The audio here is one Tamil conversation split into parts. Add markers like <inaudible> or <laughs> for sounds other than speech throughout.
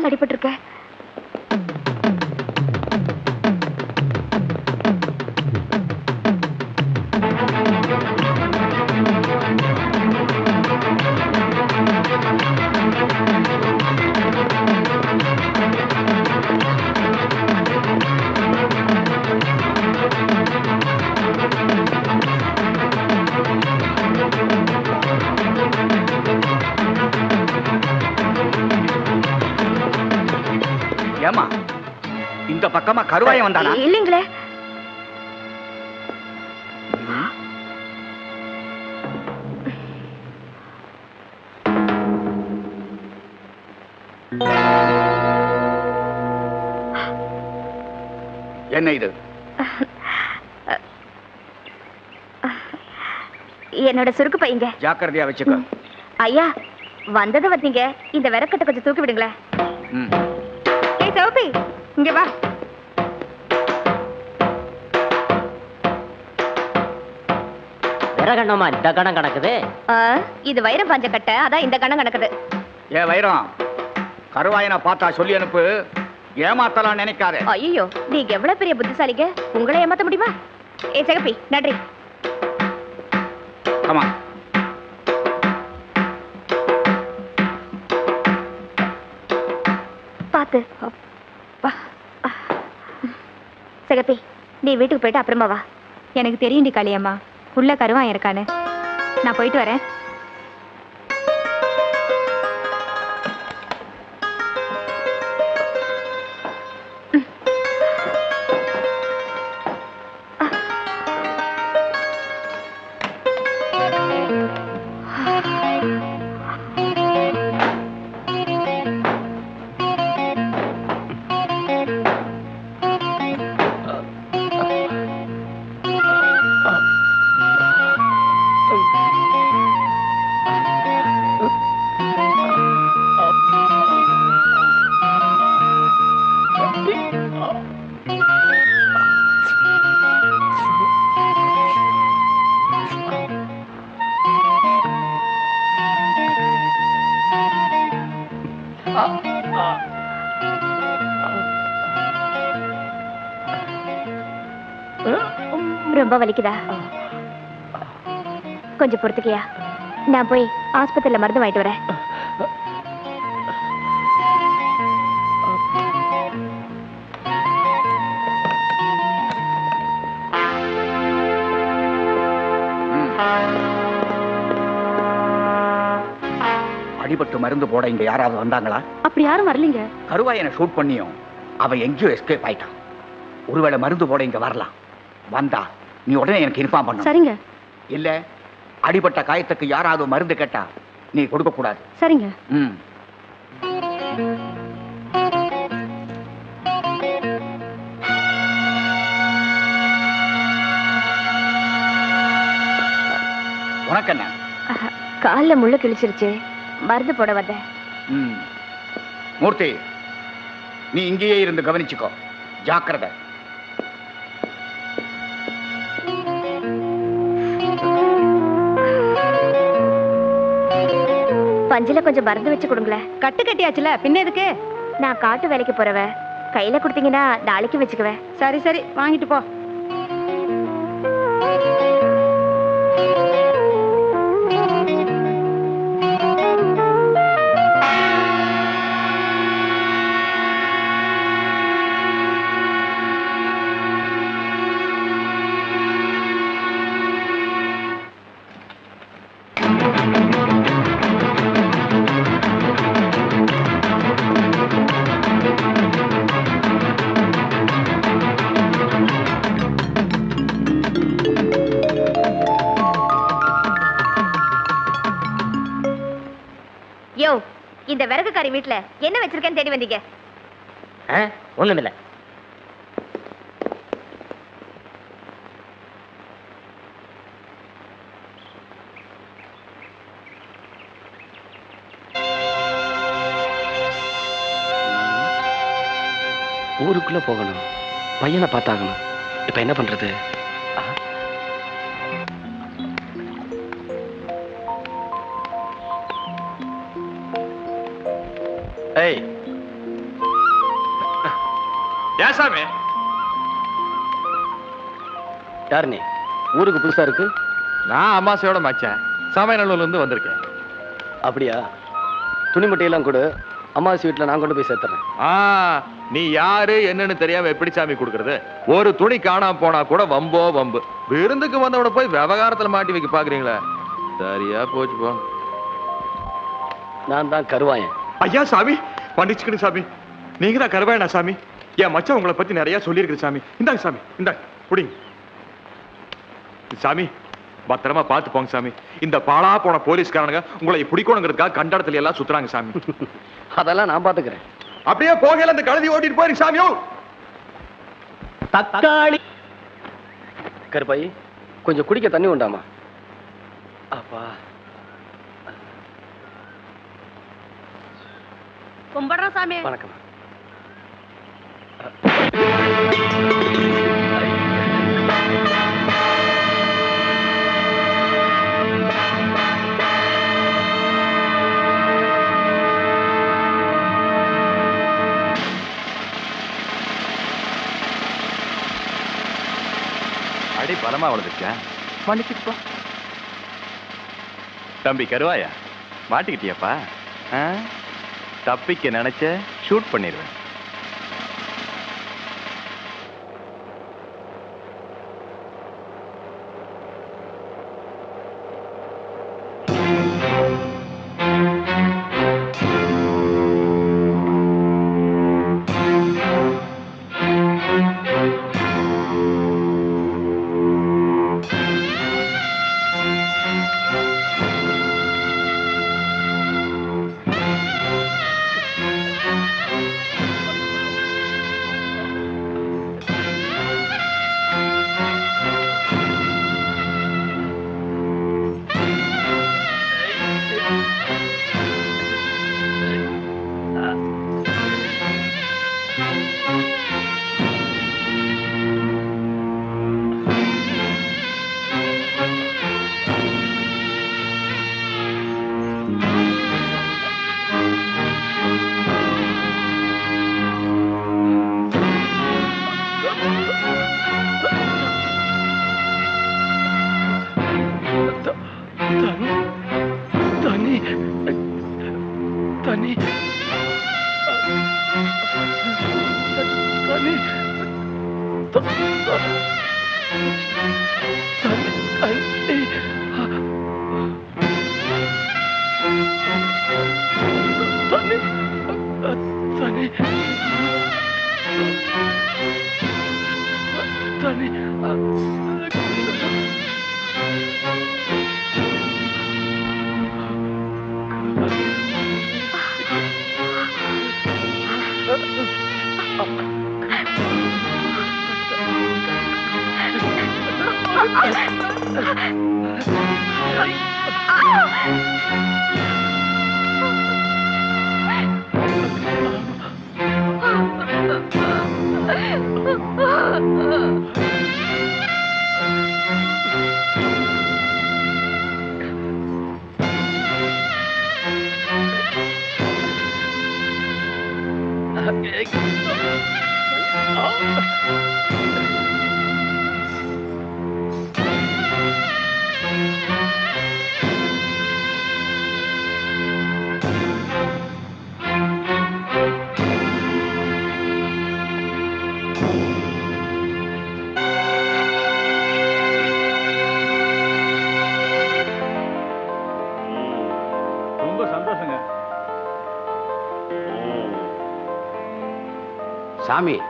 கால் அடிபட்டிருக்க? பக்கமா கருவாயம் வந்தானா? இல்லைங்களே. என்ன இது? என்னோட சுருக்கு பையங்க ஜாக்கிரதையா வச்சுக்க. ஐயா வந்தது வந்தீங்க. இந்த விறக்கட்டை கொஞ்சம் தூக்கி விடுங்களேன். ஏய் சௌபி இங்க வா. விறகண்ணமா இந்த கணம் கிடக்குது ஆ, இது வைரம் பாஞ்ச கட்டை அதான் இந்த கணம் கிடக்குது ஏ வைரம் கருவாயனை பார்த்தா சொல்லி அனுப்பு. ஏமாத்தலாம் நினைக்காத. ஐயோ நீங்க எவ்வளவு பெரிய புத்திசாலிங்க? உங்களை ஏமாத்த முடியுமா? ஏ சிகப்பி நன்றி. ஆமா பாத்து சிகப்பி நீ வீட்டுக்கு போயிட்டு அப்புறமா வா. எனக்கு தெரியும்டி காளியம்மா. உள்ள கருவான் இருக்கானு. நான் போயிட்டு வரேன். ரொம்ப வலிக்குதா? கொஞ்சம் பொறுத்துக்கியா? நான் போய் ஆஸ்பத்திரியில மருந்து வாங்கிட்டு வரேன். அடிபட்டு மருந்து போட இங்க யாராவது வந்தாங்களா? அப்படி யாரும் வரலீங்க. கருவாயனை ஷூட் பண்ணியும் அவன் எங்கேயோ எஸ்கேப் ஆயிட்டான். ஒருவேளை மருந்து போட இங்க வரலாம். வந்தா நீ உடனே எனக்கு இன்ஃபார்ம் பண்ணு சரிங்க. இல்ல அடிபட்ட காயத்துக்கு யாராவது மருந்து கேட்டா நீ கொடுக்க கூடாது. சரிங்க. ம். உனக்கு என்ன கால்ல முள்ளு கிழிச்சிருச்சு. மருந்து போட வந்தேன் மூர்த்தி நீ இங்கேயே இருந்து கவனிச்சுக்கோ. ஜாக்கிரதை. பஞ்சில கொஞ்சம் மருந்து வச்சு கொடுங்களேன். கட்டு கட்டியாச்சுல பின்ன எதுக்கு? நான் காட்டு வேலைக்கு போறவ. கையில கொடுத்தீங்கன்னா நாளைக்கு வச்சுக்குவேன். சரி சரி வாங்கிட்டு போ. இந்த விறகுக்காரி வீட்டுல என்ன வச்சிருக்கேன்னு தேடி வந்தீங்க? ஒண்ணுமில்ல. ஊருக்குள்ள போகணும். பையனை பார்த்தாகணும். இப்ப என்ன பண்றது? ஏய். ஏன் சாமி? யார் நீ? ஊருக்கு புதுசா இருக்கு? நான் அம்மாசையோட மச்சான். சமையநல்லூர்ல இருந்து வந்திருக்கேன். அப்படியா? துணி மட்டையெல்லாம் கொடு. அம்மாவாசி வீட்டில் நான் கொண்டு போய் சேர்த்துறேன். ஆ நீ யாரு என்னன்னு தெரியாம எப்படி சாமி கொடுக்கறது? ஒரு துணி காணாம போனா கூட வம்போ வம்பு. விருந்துக்கு வந்தவன போய் விவகாரத்துல மாட்டி வைக்க பாக்குறீங்களா? சரியா போச்சு போ. நான் தான் கருவாயன். ஐயா சாமி. மன்னிச்சுக்கணும் சாமி. நீங்க தான் கருவாயனா சாமி? என் மச்சான் உங்களை பத்தி நிறைய சொல்லியிருக்கு சாமி. இந்தாங்க சாமி. இந்தாங்க புடிங்க சாமி பத்திரமா பார்த்து போங்க சாமி. இந்த பாழா போன போலீஸ்காரனுங்க உங்களை பிடிக்கணுங்கிறதுக்காக கண்டடத்துல எல்லாம் சுத்துறாங்க சாமி. <laughs> அதெல்லாம் நான் பார்த்துக்கிறேன் அப்படியே போகையில அந்த கழுதி ஓட்டிட்டு போயிருங்க சாமியோ தக்காளி. கருப்பாயி கொஞ்சம் குடிக்க தண்ணி உண்டாமா? அப்பா. கும்பிடுறோம் சாமி. வணக்கம் அடி பலமா வளர்ந்துச்சா மன்னிச்சுட்டு போ. தம்பி கருவாயா? மாட்டிக்கிட்டியாப்பா? ஆ? தப்பிக்க நினைச்ச ஷூட் பண்ணிடுவேன் தண்ணி Ah! ரொம்ப சந்தோஷங்க. சாமி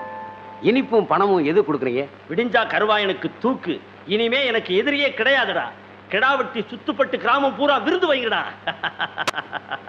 இனிப்பும் பணமும் எது கொடுக்குறீங்க? விடிஞ்சா கருவாயனுக்கு தூக்கு. இனிமே எனக்கு எதிரியே கிடையாதுடா. கிடாவட்டி சுத்துப்பட்டு கிராமம் பூரா விருது வைங்கடா <laughs>